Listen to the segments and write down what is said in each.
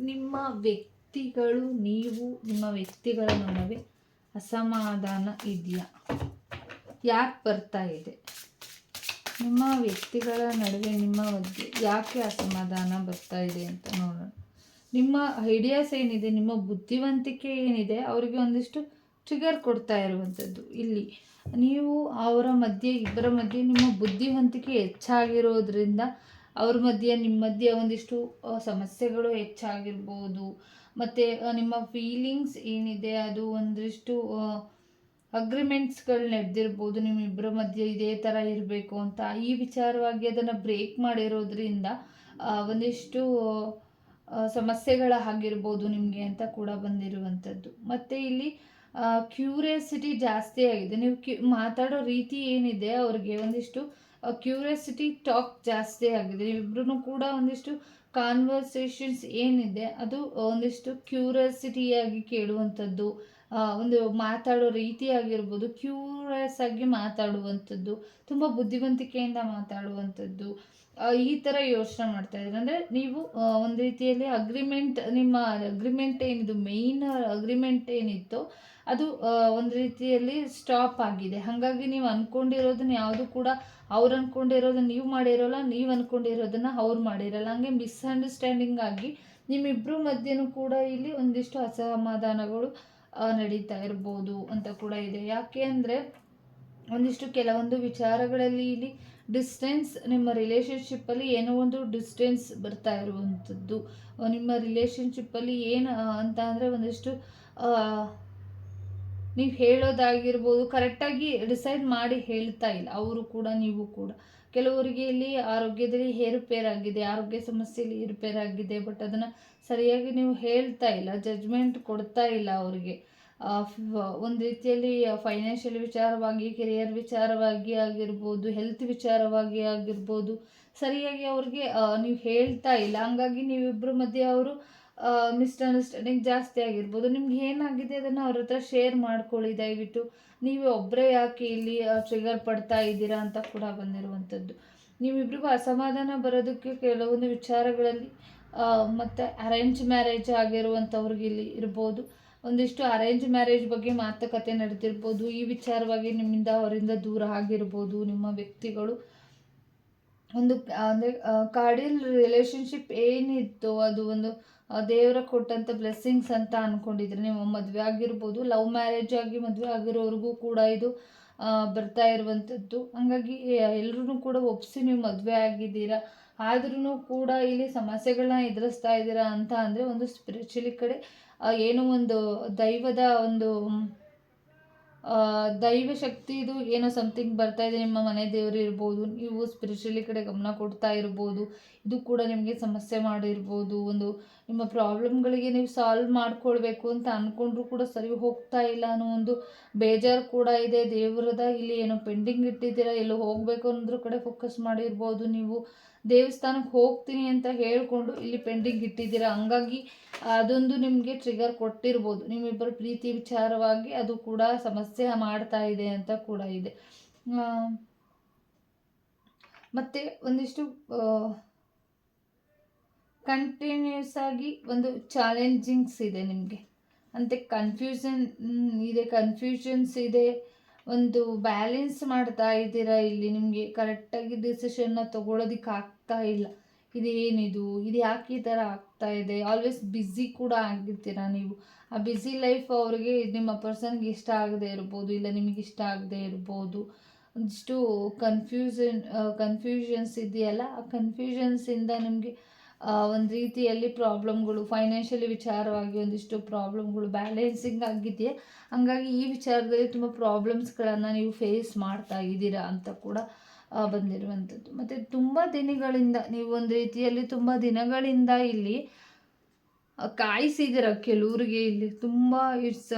ನಿಮ್ಮ ವ್ಯಕ್ತಿಗಳು ನೀವು ನಿಮ್ಮ ವ್ಯಕ್ತಿಗಳ ನಡುವೆ ಅಸಮಾಧಾನ ಇದೆಯಾ? ಯಾಕೆ ಬರ್ತಾ ಇದೆ? ನಿಮ್ಮ ವ್ಯಕ್ತಿಗಳ ನಡುವೆ ನಿಮ್ಮ ಬಗ್ಗೆ ಯಾಕೆ ಅಸಮಾಧಾನ ಬರ್ತಾ ಇದೆ ಅಂತ ನೋಡೋಣ. ನಿಮ್ಮ ಐಡಿಯಾಸ್ ಏನಿದೆ, ನಿಮ್ಮ ಬುದ್ಧಿವಂತಿಕೆ ಏನಿದೆ, ಅವರಿಗೆ ಒಂದಿಷ್ಟು ಟ್ರಿಗರ್ ಕೊಡ್ತಾ ಇರುವಂಥದ್ದು. ಇಲ್ಲಿ ನೀವು ಅವರ ಮಧ್ಯೆ, ಇಬ್ಬರ ಮಧ್ಯೆ ನಿಮ್ಮ ಬುದ್ಧಿವಂತಿಕೆ ಹೆಚ್ಚಾಗಿರೋದ್ರಿಂದ ಅವ್ರ ಮಧ್ಯೆ ನಿಮ್ಮ ಮಧ್ಯೆ ಒಂದಿಷ್ಟು ಸಮಸ್ಯೆಗಳು ಹೆಚ್ಚಾಗಿರ್ಬೋದು. ಮತ್ತು ನಿಮ್ಮ ಫೀಲಿಂಗ್ಸ್ ಏನಿದೆ? ಅದು ಒಂದಿಷ್ಟು ಅಗ್ರಿಮೆಂಟ್ಸ್ಗಳು ನಡೆದಿರ್ಬೋದು. ನಿಮ್ಮಿಬ್ಬರ ಮಧ್ಯೆ ಇದೇ ಥರ ಇರಬೇಕು ಅಂತ. ಈ ವಿಚಾರವಾಗಿ ಅದನ್ನು ಬ್ರೇಕ್ ಮಾಡಿರೋದ್ರಿಂದ ಒಂದಿಷ್ಟು ಸಮಸ್ಯೆಗಳಾಗಿರ್ಬೋದು ನಿಮಗೆ ಅಂತ ಕೂಡ ಬಂದಿರುವಂಥದ್ದು. ಮತ್ತು ಇಲ್ಲಿ ಕ್ಯೂರಿಯಾಸಿಟಿ ಜಾಸ್ತಿ ಆಗಿದೆ. ನೀವು ಕ್ಯೂ ಮಾತಾಡೋ ರೀತಿ ಏನಿದೆ? ಅವ್ರಿಗೆ ಒಂದಿಷ್ಟು ಕ್ಯೂರಿಯಾಸಿಟಿ ಟಾಕ್ ಜಾಸ್ತಿ ಆಗಿದೆ. ಇಬ್ಬರೂ ಕೂಡ ಒಂದಿಷ್ಟು ಕಾನ್ವರ್ಸೇಷನ್ಸ್ ಏನಿದೆ ಅದು ಒಂದಿಷ್ಟು ಕ್ಯೂರಿಯಾಸಿಟಿಯಾಗಿ ಕೇಳುವಂಥದ್ದು. ಒಂದು ಮಾತಾಡೋ ರೀತಿ ಆಗಿರ್ಬೋದು ಕ್ಯೂರಿಯಸ್ ಆಗಿ ಮಾತಾಡುವಂಥದ್ದು, ತುಂಬ ಬುದ್ಧಿವಂತಿಕೆಯಿಂದ ಮಾತಾಡುವಂಥದ್ದು ಈ ಥರ ಯೋಚನೆ ಮಾಡ್ತಾ ಇದ್ದಾರೆ. ಅಂದರೆ ನೀವು ಒಂದು ರೀತಿಯಲ್ಲಿ ಅಗ್ರಿಮೆಂಟ್ ನಿಮ್ಮ ಅಗ್ರಿಮೆಂಟ್ ಏನಿದು ಮೇಯ್ನ್ ಅಗ್ರಿಮೆಂಟ್ ಏನಿತ್ತು, ಅದು ಒಂದು ರೀತಿಯಲ್ಲಿ ಸ್ಟಾಪ್ ಆಗಿದೆ. ಹಾಗಾಗಿ ನೀವು ಅಂದ್ಕೊಂಡಿರೋದನ್ನ ಯಾವುದು ಕೂಡ ಅವ್ರು ಅಂದ್ಕೊಂಡಿರೋದನ್ನ ನೀವು ಮಾಡಿರೋಲ್ಲ, ನೀವು ಅಂದ್ಕೊಂಡಿರೋದನ್ನ ಅವ್ರು ಮಾಡಿರಲ್ಲ. ಹಂಗೆ ಮಿಸ್ಅಂಡರ್ಸ್ಟ್ಯಾಂಡಿಂಗ್ ಆಗಿ ನಿಮ್ಮಿಬ್ಬರ ಮಧ್ಯೆನೂ ಕೂಡ ಇಲ್ಲಿ ಒಂದಿಷ್ಟು ಅಸಮಾಧಾನಗಳು ನಡೀತಾ ಇರ್ಬೋದು ಅಂತ ಕೂಡ ಇದೆ. ಯಾಕೆ ಅಂದರೆ ಒಂದಿಷ್ಟು ಕೆಲವೊಂದು ವಿಚಾರಗಳಲ್ಲಿ ಇಲ್ಲಿ ಡಿಸ್ಟೆನ್ಸ್ ನಿಮ್ಮ ರಿಲೇಷನ್ಶಿಪ್ಪಲ್ಲಿ ಏನೋ ಒಂದು ಡಿಸ್ಟೆನ್ಸ್ ಬರ್ತಾ ಇರುವಂಥದ್ದು. ನಿಮ್ಮ ರಿಲೇಷನ್ಶಿಪ್ಪಲ್ಲಿ ಏನು ಅಂತ ಅಂದರೆ ಒಂದಿಷ್ಟು ನೀವು ಹೇಳೋದಾಗಿರ್ಬೋದು ಕರೆಕ್ಟಾಗಿ ಡಿಸೈಡ್ ಮಾಡಿ ಹೇಳ್ತಾ ಇಲ್ಲ. ಅವರು ಕೂಡ, ನೀವು ಕೂಡ. ಕೆಲವರಿಗೆ ಇಲ್ಲಿ ಆರೋಗ್ಯದಲ್ಲಿ ಏರುಪೇರಾಗಿದೆ ಆರೋಗ್ಯ ಸಮಸ್ಯೆಯಲ್ಲಿ ಏರುಪೇರಾಗಿದೆ ಬಟ್ ಅದನ್ನು ಸರಿಯಾಗಿ ನೀವು ಹೇಳ್ತಾ ಇಲ್ಲ ಜಜ್ಮೆಂಟ್ ಕೊಡ್ತಾ ಇಲ್ಲ ಅವರಿಗೆ. ಒಂದು ರೀತಿಯಲ್ಲಿ ಫೈನಾನ್ಷಿಯಲ್ ವಿಚಾರವಾಗಿ ಕೆರಿಯರ್ ವಿಚಾರವಾಗಿ ಆಗಿರ್ಬೋದು ಹೆಲ್ತ್ ವಿಚಾರವಾಗಿ ಆಗಿರ್ಬೋದು, ಸರಿಯಾಗಿ ಅವ್ರಿಗೆ ನೀವು ಹೇಳ್ತಾ ಇಲ್ಲ. ಹಂಗಾಗಿ ನೀವಿಬ್ಬರ ಮಧ್ಯೆ ಅವರು ಮಿಸ್ಅಂಡರ್ಸ್ಟ್ಯಾಂಡಿಂಗ್ ಜಾಸ್ತಿ ಆಗಿರ್ಬೋದು. ನಿಮ್ಗೆ ಏನಾಗಿದೆ? ಅದನ್ನು ಅವ್ರ ಹತ್ರ ಶೇರ್ ಮಾಡ್ಕೊಳ್ಳಿ. ದಯವಿಟ್ಟು ನೀವು ಒಬ್ಬರೇ ಯಾಕೆ ಇಲ್ಲಿ ಟ್ರಿಗರ್ ಪಡ್ತಾ ಇದ್ದೀರಾ ಅಂತ ಕೂಡ ಬಂದಿರುವಂಥದ್ದು. ನೀವಿಬ್ರಿಗೂ ಅಸಮಾಧಾನ ಬರೋದಕ್ಕೆ ಕೆಲವೊಂದು ವಿಚಾರಗಳಲ್ಲಿ ಮತ್ತು ಅರೇಂಜ್ ಮ್ಯಾರೇಜ್ ಆಗಿರುವಂಥವ್ರಿಗೆ ಇಲ್ಲಿ ಇರ್ಬೋದು. ಒಂದಿಷ್ಟು ಅರೇಂಜ್ ಮ್ಯಾರೇಜ್ ಬಗ್ಗೆ ಮಾತುಕತೆ ನಡೆದಿರ್ಬೋದು. ಈ ವಿಚಾರವಾಗಿ ನಿಮ್ಮಿಂದ ಅವರಿಂದ ದೂರ ಆಗಿರ್ಬೋದು ನಿಮ್ಮ ವ್ಯಕ್ತಿಗಳು. ಒಂದು ಅಂದರೆ ಕಾರ್ಡಿಯಲ್ ರಿಲೇಶನ್ಶಿಪ್ ಏನಿತ್ತು? ಅದು ಒಂದು ದೇವರ ಕೊಟ್ಟಂಥ ಬ್ಲೆಸ್ಸಿಂಗ್ಸ್ ಅಂತ ಅಂದ್ಕೊಂಡಿದ್ರೆ ನೀವು ಮದುವೆ ಆಗಿರ್ಬೋದು ಲವ್ ಮ್ಯಾರೇಜ್ ಆಗಿ ಮದುವೆ ಆಗಿರೋರಿಗೂ ಕೂಡ ಇದು ಬರ್ತಾ ಇರುವಂಥದ್ದು. ಹಂಗಾಗಿ ಎಲ್ಲರೂ ಕೂಡ ಒಪ್ಪಿಸಿ ನೀವು ಮದುವೆ ಆಗಿದ್ದೀರಾ? ಆದ್ರೂ ಕೂಡ ಇಲ್ಲಿ ಸಮಸ್ಯೆಗಳನ್ನ ಎದುರಿಸ್ತಾ ಇದ್ದೀರಾ ಅಂತ ಅಂದರೆ ಒಂದು ಸ್ಪಿರಿಚುಲಿ ಕಡೆ ಏನೋ ಒಂದು ದೈವದ ಒಂದು ದೈವ ಶಕ್ತಿದು ಏನೋ ಸಮಥಿಂಗ್ ಬರ್ತಾ ಇದೆ ನಿಮ್ಮ ಮನೆ ದೇವರು ಇರ್ಬೋದು, ನೀವು ಸ್ಪಿರಿಚುಲಿ ಕಡೆ ಗಮನ ಕೊಡ್ತಾ ಇರ್ಬೋದು, ಇದು ಕೂಡ ನಿಮಗೆ ಸಮಸ್ಯೆ ಮಾಡಿರ್ಬೋದು, ಒಂದು ನಿಮ್ಮ ಪ್ರಾಬ್ಲಮ್ಗಳಿಗೆ ನೀವು ಸಾಲ್ವ್ ಮಾಡ್ಕೊಳ್ಬೇಕು ಅಂತ ಅಂದ್ಕೊಂಡ್ರೂ ಕೂಡ ಸರಿ ಹೋಗ್ತಾ ಇಲ್ಲ ಅನ್ನೋ ಒಂದು ಬೇಜಾರು ಕೂಡ ಇದೆ. ದೇವರದ ಇಲ್ಲಿ ಏನೋ ಪೆಂಡಿಂಗ್ ಇಟ್ಟಿದ್ದೀರಾ, ಎಲ್ಲೋ ಹೋಗಬೇಕು ಅನ್ನೋದ್ರ ಕಡೆ ಫೋಕಸ್ ಮಾಡಿರ್ಬೋದು ನೀವು. ದೇವಸ್ಥಾನಕ್ಕೆ ಹೋಗ್ತೀನಿ ಅಂತ ಹೇಳಿಕೊಂಡು ಇಲ್ಲಿ ಪೆಂಡಿಂಗ್ ಇಟ್ಟಿದ್ದೀರಾ? ಹಂಗಾಗಿ ಅದೊಂದು ನಿಮಗೆ ಟ್ರಿಗರ್ ಕೊಟ್ಟಿರ್ಬೋದು. ನಿಮ್ಮಿಬ್ಬರ ಪ್ರೀತಿ ವಿಚಾರವಾಗಿ ಅದು ಕೂಡ ಸಮಸ್ಯೆ ಮಾಡ್ತಾ ಇದೆ ಅಂತ ಕೂಡ ಇದೆ. ಮತ್ತು ಒಂದಿಷ್ಟು ಕಂಟಿನ್ಯೂಸ್ ಆಗಿ ಒಂದು ಚಾಲೆಂಜಿಂಗ್ಸ್ ಇದೆ ನಿಮಗೆ. ಅಂತೆ ಕನ್ಫ್ಯೂಷನ್ ಇದೆ ಕನ್ಫ್ಯೂಷನ್ಸ್ ಇದೆ. ಒಂದು ಬ್ಯಾಲೆನ್ಸ್ ಮಾಡ್ತಾ ಇದ್ದೀರಾ ಇಲ್ಲಿ? ನಿಮಗೆ ಕರೆಕ್ಟಾಗಿ ಡಿಸಿಷನ್ನ ತೊಗೊಳೋದಕ್ಕೆ ಆಗ್ತಾ ಇಲ್ಲ. ಇದೇನಿದು? ಇದು ಯಾಕೆ ಈ ಥರ ಆಗ್ತಾ ಇದೆ? ಆಲ್ವೇಸ್ ಬ್ಯುಸಿ ಕೂಡ ಆಗಿರ್ತೀರಾ ನೀವು? ಆ ಬ್ಯುಸಿ ಲೈಫ್ ಅವ್ರಿಗೆ ನಿಮ್ಮ ಪರ್ಸನ್ಗೆ ಇಷ್ಟ ಆಗದೆ ಇರ್ಬೋದು, ಇಲ್ಲ ನಿಮಗೆ ಇಷ್ಟ ಆಗದೆ ಇರ್ಬೋದು. ಒಂದಿಷ್ಟು ಕನ್ಫ್ಯೂಷನ್ ಕನ್ಫ್ಯೂಷನ್ಸ್ ಇದೆಯಲ್ಲ? ಆ ಕನ್ಫ್ಯೂಷನ್ಸಿಂದ ನಿಮಗೆ ಒಂದು ರೀತಿಯಲ್ಲಿ ಪ್ರಾಬ್ಲಮ್ಗಳು ಫೈನಾನ್ಷಿಯಲಿ ವಿಚಾರವಾಗಿ ಒಂದಿಷ್ಟು ಪ್ರಾಬ್ಲಮ್ಗಳು ಬ್ಯಾಲೆನ್ಸಿಂಗ್ ಆಗಿದೆಯಾ. ಹಂಗಾಗಿ ಈ ವಿಚಾರದಲ್ಲಿ ತುಂಬ ಪ್ರಾಬ್ಲಮ್ಸ್ಗಳನ್ನು ನೀವು ಫೇಸ್ ಮಾಡ್ತಾ ಇದ್ದೀರಾ ಅಂತ ಕೂಡ ಬಂದಿರುವಂಥದ್ದು. ಮತ್ತು ತುಂಬ ದಿನಗಳಿಂದ, ನೀವು ಒಂದು ರೀತಿಯಲ್ಲಿ ತುಂಬ ದಿನಗಳಿಂದ ಇಲ್ಲಿ ಕಾಯಿಸಿದ್ದೀರ ಕೆಲವ್ರಿಗೆ ಇಲ್ಲಿ? ತುಂಬ ಇಟ್ಸ್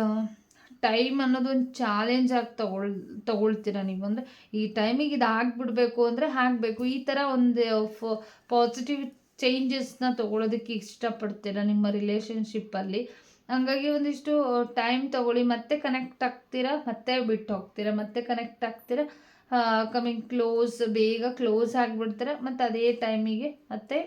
ಟೈಮ್ ಅನ್ನೋದೊಂದು ಚಾಲೆಂಜ್ ಆಗಿ ತಗೊಳ್, ತಗೊಳ್ತೀರ ನೀವು? ಅಂದರೆ ಈ ಟೈಮಿಗೆ ಇದು ಆಗಿಬಿಡ್ಬೇಕು ಅಂದರೆ ಆಗಬೇಕು. ಈ ಥರ ಒಂದು ಪಾಸಿಟಿವ್ ಚೇಂಜಸ್ನ ತೊಗೊಳೋದಕ್ಕೆ ಇಷ್ಟಪಡ್ತೀರ ನಿಮ್ಮ ರಿಲೇಷನ್ಶಿಪ್ಪಲ್ಲಿ ಹಂಗಾಗಿ ಒಂದಿಷ್ಟು ಟೈಮ್ ತೊಗೊಳ್ಳಿ, ಮತ್ತೆ ಕನೆಕ್ಟ್ ಆಗ್ತೀರಾ, ಮತ್ತೆ ಬಿಟ್ಟು ಹೋಗ್ತೀರಾ, ಮತ್ತೆ ಕನೆಕ್ಟ್ ಆಗ್ತೀರಾ ಕಮಿಂಗ್ ಕ್ಲೋಸ್ ಬೇಗ ಕ್ಲೋಸ್ ಆಗಿಬಿಡ್ತಾರೆ, ಮತ್ತು ಅದೇ ಟೈಮಿಗೆ ಮತ್ತೆ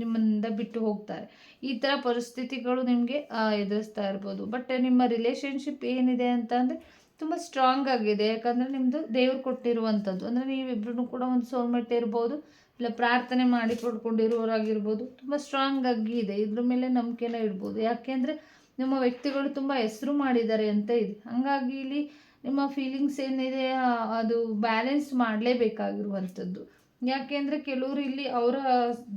ನಿಮ್ಮಿಂದ ಬಿಟ್ಟು ಹೋಗ್ತಾರೆ. ಈ ಥರ ಪರಿಸ್ಥಿತಿಗಳು ನಿಮಗೆ ಎದುರಿಸ್ತಾ ಇರ್ಬೋದು. ಬಟ್ ನಿಮ್ಮ ರಿಲೇಷನ್ಶಿಪ್ ಏನಿದೆ ಅಂತ ಅಂದರೆ ತುಂಬ ಸ್ಟ್ರಾಂಗ್ ಆಗಿದೆ. ಯಾಕಂದರೆ ನಿಮ್ಮದು ದೇವ್ರು ಕೊಟ್ಟಿರುವಂಥದ್ದು ಅಂದರೆ ನೀವಿಬ್ರು ಕೂಡ ಒಂದು ಸೋಲ್ಮೆಟ್ ಇರ್ಬೋದು. ಇಲ್ಲ, ಪ್ರಾರ್ಥನೆ ಮಾಡಿ ಪಡ್ಕೊಂಡಿರೋರಾಗಿರ್ಬೋದು ತುಂಬ ಸ್ಟ್ರಾಂಗ್ ಆಗಿ ಇದೆ. ಇದ್ರ ಮೇಲೆ ನಂಬಿಕೆನ ಇಡ್ಬೋದು. ಯಾಕೆಂದರೆ ನಿಮ್ಮ ವ್ಯಕ್ತಿಗಳು ತುಂಬ ಹೆಸರು ಮಾಡಿದ್ದಾರೆ ಅಂತ ಇದೆ. ಹಾಗಾಗಿ ಇಲ್ಲಿ ನಿಮ್ಮ ಫೀಲಿಂಗ್ಸ್ ಏನಿದೆ ಅದು ಬ್ಯಾಲೆನ್ಸ್ ಮಾಡಲೇಬೇಕಾಗಿರುವಂಥದ್ದು. ಯಾಕೆಂದರೆ ಕೆಲವರು ಇಲ್ಲಿ ಅವರ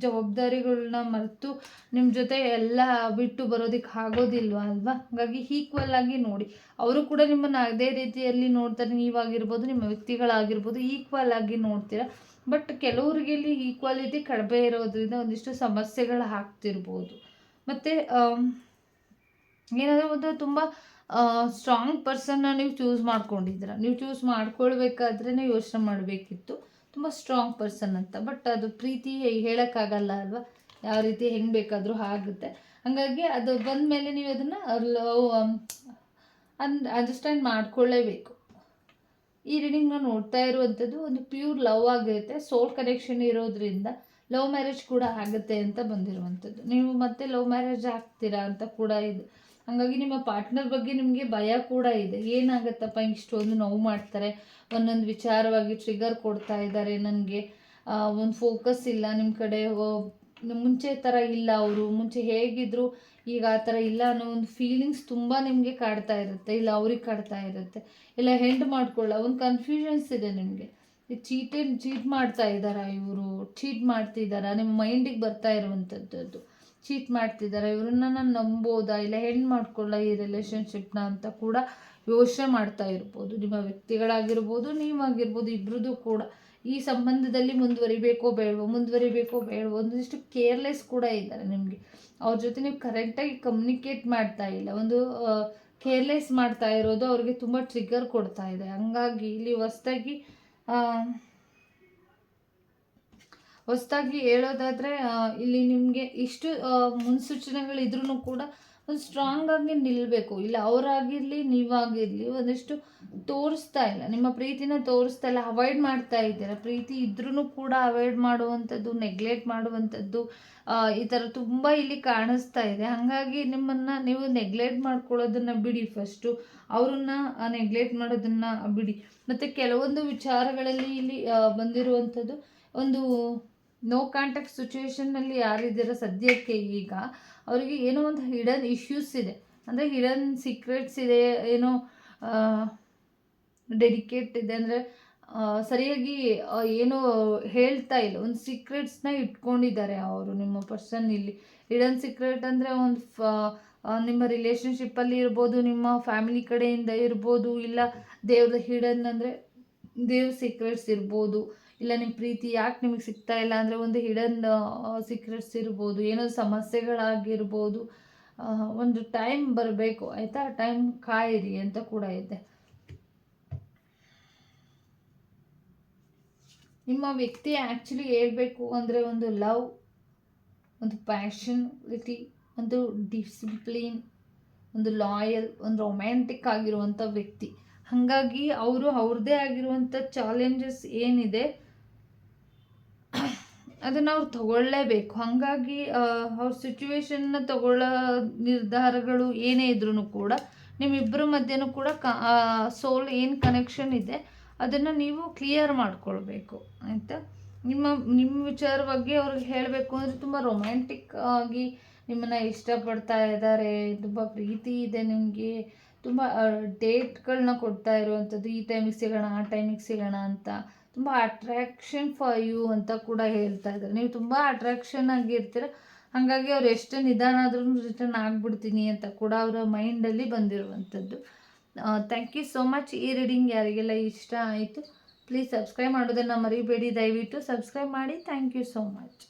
ಜವಾಬ್ದಾರಿಗಳನ್ನ ಮರೆತು ನಿಮ್ಮ ಜೊತೆ ಎಲ್ಲ ಬಿಟ್ಟು ಬರೋದಕ್ಕೆ ಆಗೋದಿಲ್ವ ಅಲ್ವಾ? ಹಾಗಾಗಿ ಈಕ್ವಲ್ ಆಗಿ ನೋಡಿ. ಅವರು ಕೂಡ ನಿಮ್ಮನ್ನು ಅದೇ ರೀತಿಯಲ್ಲಿ ನೋಡ್ತಾರೆ, ನೀವಾಗಿರ್ಬೋದು, ನಿಮ್ಮ ವ್ಯಕ್ತಿಗಳಾಗಿರ್ಬೋದು ಈಕ್ವಲ್ ಆಗಿ ನೋಡ್ತೀರ? ಬಟ್ ಕೆಲವರಿಗೆ ಇಲ್ಲಿ ಈಕ್ವಾಲಿಟಿ ಕಡಿಮೆ ಇರೋದ್ರಿಂದ ಒಂದಿಷ್ಟು ಸಮಸ್ಯೆಗಳು ಆಗ್ತಿರ್ಬೋದು. ಮತ್ತು ಏನಾದರೂ ಒಂದು ತುಂಬ ಸ್ಟ್ರಾಂಗ್ ಪರ್ಸನ್ನ ನೀವು ಚೂಸ್ ಮಾಡ್ಕೊಂಡಿದ್ದೀರ? ನೀವು ಚೂಸ್ ಮಾಡ್ಕೊಳ್ಬೇಕಾದ್ರೆ ಯೋಚನೆ ಮಾಡಬೇಕಿತ್ತು. ತುಂಬ ಸ್ಟ್ರಾಂಗ್ ಪರ್ಸನ್ ಅಂತ. ಬಟ್ ಅದು ಪ್ರೀತಿ ಹೇಳೋಕ್ಕಾಗಲ್ಲ ಅಲ್ವಾ? ಯಾವ ರೀತಿ ಹೆಂಗೆ ಬೇಕಾದರೂ ಆಗುತ್ತೆ. ಹಾಗಾಗಿ ಅದು ಬಂದ ಮೇಲೆ ನೀವು ಅದನ್ನು ಲವ್ ಅನ್ ಅಂಡರ್ಸ್ಟ್ಯಾಂಡ್ ಮಾಡ್ಕೊಳ್ಳೇಬೇಕು. ಈ ರೀಡಿಂಗ್ನ ನೋಡ್ತಾ ಇರುವಂಥದ್ದು ಒಂದು ಪ್ಯೂರ್ ಲವ್ ಆಗಿರುತ್ತೆ. ಸೋಲ್ ಕನೆಕ್ಷನ್ ಇರೋದ್ರಿಂದ ಲವ್ ಮ್ಯಾರೇಜ್ ಕೂಡ ಆಗುತ್ತೆ ಅಂತ ಬಂದಿರುವಂಥದ್ದು. ನೀವು ಮತ್ತೆ ಲವ್ ಮ್ಯಾರೇಜ್ ಆಗ್ತೀರಾ ಅಂತ ಕೂಡ ಇದೆ. ಹಾಗಾಗಿ ನಿಮ್ಮ ಪಾರ್ಟ್ನರ್ ಬಗ್ಗೆ ನಿಮಗೆ ಭಯ ಕೂಡ ಇದೆ. ಏನಾಗತ್ತಪ್ಪ, ಇಷ್ಟೊಂದು ನೋವು ಮಾಡ್ತಾರೆ. ಒಂದೊಂದು ವಿಚಾರವಾಗಿ ಟ್ರಿಗರ್ ಕೊಡ್ತಾ ಇದ್ದಾರೆ ನನಗೆ. ಒಂದು ಫೋಕಸ್ ಇಲ್ಲ. ನಿಮ್ಮ ಕಡೆ ಮುಂಚೆ ಥರ ಇಲ್ಲ ಅವರು. ಮುಂಚೆ ಹೇಗಿದ್ರು ಈಗ ಆ ಥರ ಇಲ್ಲ ಅನ್ನೋ ಒಂದು ಫೀಲಿಂಗ್ಸ್ ತುಂಬ ನಿಮಗೆ ಕಾಡ್ತಾ ಇರುತ್ತೆ. ಇಲ್ಲ, ಅವ್ರಿಗೆ ಕಾಡ್ತಾ ಇರುತ್ತೆ. ಇಲ್ಲ ಹೆಂಡ್ ಮಾಡ್ಕೊಳ್ಳ. ಒಂದು ಕನ್ಫ್ಯೂಷನ್ಸ್ ಇದೆ ನಿಮಗೆ. ಚೀಟೆ ಚೀಟ್ ಮಾಡ್ತಾ ಇದ್ದಾರಾ ಇವರು? ಚೀಟ್ ಮಾಡ್ತಿದ್ದಾರಾ? ನಿಮ್ಮ ಮೈಂಡಿಗೆ ಬರ್ತಾ ಇರುವಂಥದ್ದು ಚೀಟ್ ಮಾಡ್ತಿದ್ದಾರೆ. ಇವ್ರನ್ನ ನಾನು ನಂಬೋದಾ? ಇಲ್ಲ ಹೆಣ್ಣು ಮಾಡ್ಕೊಳ್ಳ ಈ ರಿಲೇಷನ್ಶಿಪ್ನ ಅಂತ ಕೂಡ ಯೋಚನೆ ಮಾಡ್ತಾ ಇರ್ಬೋದು. ನಿಮ್ಮ ವ್ಯಕ್ತಿಗಳಾಗಿರ್ಬೋದು, ನೀವಾಗಿರ್ಬೋದು ಇಬ್ಬರದ್ದು ಕೂಡ. ಈ ಸಂಬಂಧದಲ್ಲಿ ಮುಂದುವರಿಬೇಕೋ ಬೇಡವೋ ಮುಂದುವರಿಬೇಕೋ ಬೇಡವೋ, ಒಂದಿಷ್ಟು ಕೇರ್ಲೆಸ್ ಕೂಡ ಇದ್ದಾರೆ ನಿಮಗೆ. ಅವ್ರ ಜೊತೆ ನೀವು ಕರೆಕ್ಟಾಗಿ ಕಮ್ಯುನಿಕೇಟ್ ಮಾಡ್ತಾ ಇಲ್ಲ. ಒಂದು ಕೇರ್ಲೆಸ್ ಮಾಡ್ತಾ ಇರೋದು ಅವ್ರಿಗೆ ತುಂಬ ಟ್ರಿಗರ್ ಕೊಡ್ತಾ ಇದೆ. ಹಂಗಾಗಿ ಇಲ್ಲಿ ಹೊಸ್ದಾಗಿ ಹೊಸ್ದಾಗಿ ಹೇಳೋದಾದರೆ ಇಲ್ಲಿ ನಿಮಗೆ ಇಷ್ಟು ಮುನ್ಸೂಚನೆಗಳಿದ್ರೂ ಕೂಡ ಒಂದು ಸ್ಟ್ರಾಂಗ್ ಆಗಿ ನಿಲ್ಲಬೇಕು ಇಲ್ಲ, ಅವರಾಗಿರಲಿ, ನೀವಾಗಿರಲಿ ಒಂದಿಷ್ಟು ತೋರಿಸ್ತಾ ಇಲ್ಲ. ನಿಮ್ಮ ಪ್ರೀತಿನ ತೋರಿಸ್ತಾ ಇಲ್ಲ. ಅವಾಯ್ಡ್ ಮಾಡ್ತಾ ಇದ್ದೀರಾ. ಪ್ರೀತಿ ಇದ್ರೂ ಕೂಡ ಅವಾಯ್ಡ್ ಮಾಡುವಂಥದ್ದು ನೆಗ್ಲೆಕ್ಟ್ ಮಾಡುವಂಥದ್ದು ಈ ಥರ ತುಂಬ ಇಲ್ಲಿ ಕಾಣಿಸ್ತಾ ಇದೆ. ಹಾಗಾಗಿ ನಿಮ್ಮನ್ನು ನೀವು ನೆಗ್ಲೆಕ್ಟ್ ಮಾಡ್ಕೊಳ್ಳೋದನ್ನು ಬಿಡಿ ಫಸ್ಟು ಅವ್ರನ್ನ ನೆಗ್ಲೆಕ್ಟ್ ಮಾಡೋದನ್ನು ಬಿಡಿ. ಮತ್ತು ಕೆಲವೊಂದು ವಿಚಾರಗಳಲ್ಲಿ ಇಲ್ಲಿ ಬಂದಿರುವಂಥದ್ದು ಒಂದು ನೋ ಕಾಂಟ್ಯಾಕ್ಟ್ ಸಿಚುವೇಶನ್ನಲ್ಲಿ ಯಾರಿದ್ದೀರೋ ಸದ್ಯಕ್ಕೆ ಈಗ? ಅವರಿಗೆ ಏನೋ ಒಂದು ಹಿಡನ್ ಇಶ್ಯೂಸ್ ಇದೆ. ಅಂದರೆ ಹಿಡನ್ ಸೀಕ್ರೆಟ್ಸ್ ಇದೆ, ಏನೋ ಡೆಡಿಕೇಟ್ ಇದೆ. ಅಂದರೆ ಸರಿಯಾಗಿ ಏನು ಹೇಳ್ತಾ ಇಲ್ಲ. ಒಂದು ಸೀಕ್ರೆಟ್ಸ್ನ ಇಟ್ಕೊಂಡಿದ್ದಾರೆ ಅವರು ನಿಮ್ಮ ಪರ್ಸನ್ ಇಲ್ಲಿ. ಹಿಡನ್ ಸೀಕ್ರೆಟ್ ಅಂದರೆ ಒಂದು ಫ ನಿಮ್ಮ ರಿಲೇಷನ್ಶಿಪ್ಪಲ್ಲಿ ಇರ್ಬೋದು, ನಿಮ್ಮ ಫ್ಯಾಮಿಲಿ ಕಡೆಯಿಂದ ಇರ್ಬೋದು, ಇಲ್ಲ ದೇವ್ರ ಹಿಡನ್ ಅಂದರೆ ದೇವ್ರ ಸೀಕ್ರೆಟ್ಸ್ ಇರ್ಬೋದು. ಇಲ್ಲ ನಿಮ್ಮ ಪ್ರೀತಿ ಯಾಕೆ ನಿಮಗೆ ಸಿಗ್ತಾ ಇಲ್ಲ? ಅಂದರೆ ಒಂದು ಹಿಡನ್ ಸೀಕ್ರೆಟ್ಸ್ ಇರ್ಬೋದು, ಏನೋ ಸಮಸ್ಯೆಗಳಾಗಿರ್ಬೋದು. ಒಂದು ಟೈಮ್ ಬರಬೇಕು, ಆಯಿತಾ? ಟೈಮ್ ಕಾಯಿರಿ ಅಂತ ಕೂಡ ಇದೆ ನಿಮ್ಮ ವ್ಯಕ್ತಿ ಆ್ಯಕ್ಚುಲಿ ಹೇಳ್ಬೇಕು ಅಂದರೆ ಒಂದು ಲವ್ ಒಂದು ಪ್ಯಾಷನ್ಲಿಟಿ ಒಂದು ಡಿಸಿಪ್ಲಿನ್ ಒಂದು ಲಾಯಲ್ ಒಂದು ರೊಮ್ಯಾಂಟಿಕ್ ಆಗಿರುವಂಥ ವ್ಯಕ್ತಿ. ಹಾಗಾಗಿ ಅವರು ಅವ್ರದ್ದೇ ಆಗಿರುವಂಥ ಚಾಲೆಂಜಸ್ ಏನಿದೆ ಅದನ್ನು ಅವ್ರು ತಗೊಳ್ಳೇಬೇಕು. ಹಾಗಾಗಿ ಅವ್ರ ಸಿಚುವೇಶನ್ನ ತಗೊಳ್ಳೋ ನಿರ್ಧಾರಗಳು ಏನೇ ಇದ್ರೂ ಕೂಡ ನಿಮ್ಮಿಬ್ಬರ ಮಧ್ಯನೂ ಕೂಡ ಕ ಸೋಲ್ ಏನು ಕನೆಕ್ಷನ್ ಇದೆ, ಅದನ್ನು ನೀವು ಕ್ಲಿಯರ್ ಮಾಡ್ಕೊಳ್ಬೇಕು. ಆಯಿತಾ? ನಿಮ್ಮ ನಿಮ್ಮ ವಿಚಾರವಾಗಿ ಅವ್ರಿಗೆ ಹೇಳಬೇಕು ಅಂದರೆ ತುಂಬ ರೊಮ್ಯಾಂಟಿಕ್ ಆಗಿ ನಿಮ್ಮನ್ನು ಇಷ್ಟಪಡ್ತಾ ಇದ್ದಾರೆ, ತುಂಬ ಪ್ರೀತಿ ಇದೆ ನಿಮಗೆ, ತುಂಬ ಡೇಟ್ಗಳನ್ನ ಕೊಡ್ತಾ ಇರುವಂಥದ್ದು ಈ ಟೈಮಿಗೆ ಸಿಗೋಣ, ಆ ಟೈಮಿಗೆ ಸಿಗೋಣ ಅಂತ. ತುಂಬ ಅಟ್ರ್ಯಾಕ್ಷನ್ ಫಾರ್ ಯು ಅಂತ ಕೂಡ ಹೇಳ್ತಾ ಇದ್ದಾರೆ. ನೀವು ತುಂಬ ಅಟ್ರ್ಯಾಕ್ಷನ್ ಆಗಿರ್ತೀರ, ಹಾಗಾಗಿ ಅವ್ರು ಎಷ್ಟು ನಿಧಾನ ಆದ್ರೂ ರಿಟರ್ನ್ ಆಗಿಬಿಡ್ತೀನಿ ಅಂತ ಕೂಡ ಅವರ ಮೈಂಡಲ್ಲಿ ಬಂದಿರುವಂಥದ್ದು. ಥ್ಯಾಂಕ್ ಯು ಸೋ ಮಚ್ ಈ ರೀಡಿಂಗ್ ಯಾರಿಗೆಲ್ಲ ಇಷ್ಟ ಆಯಿತು ಪ್ಲೀಸ್ ಸಬ್ಸ್ಕ್ರೈಬ್ ಮಾಡೋದನ್ನು ಮರಿಬೇಡಿ. ದಯವಿಟ್ಟು ಸಬ್ಸ್ಕ್ರೈಬ್ ಮಾಡಿ. Thank you so much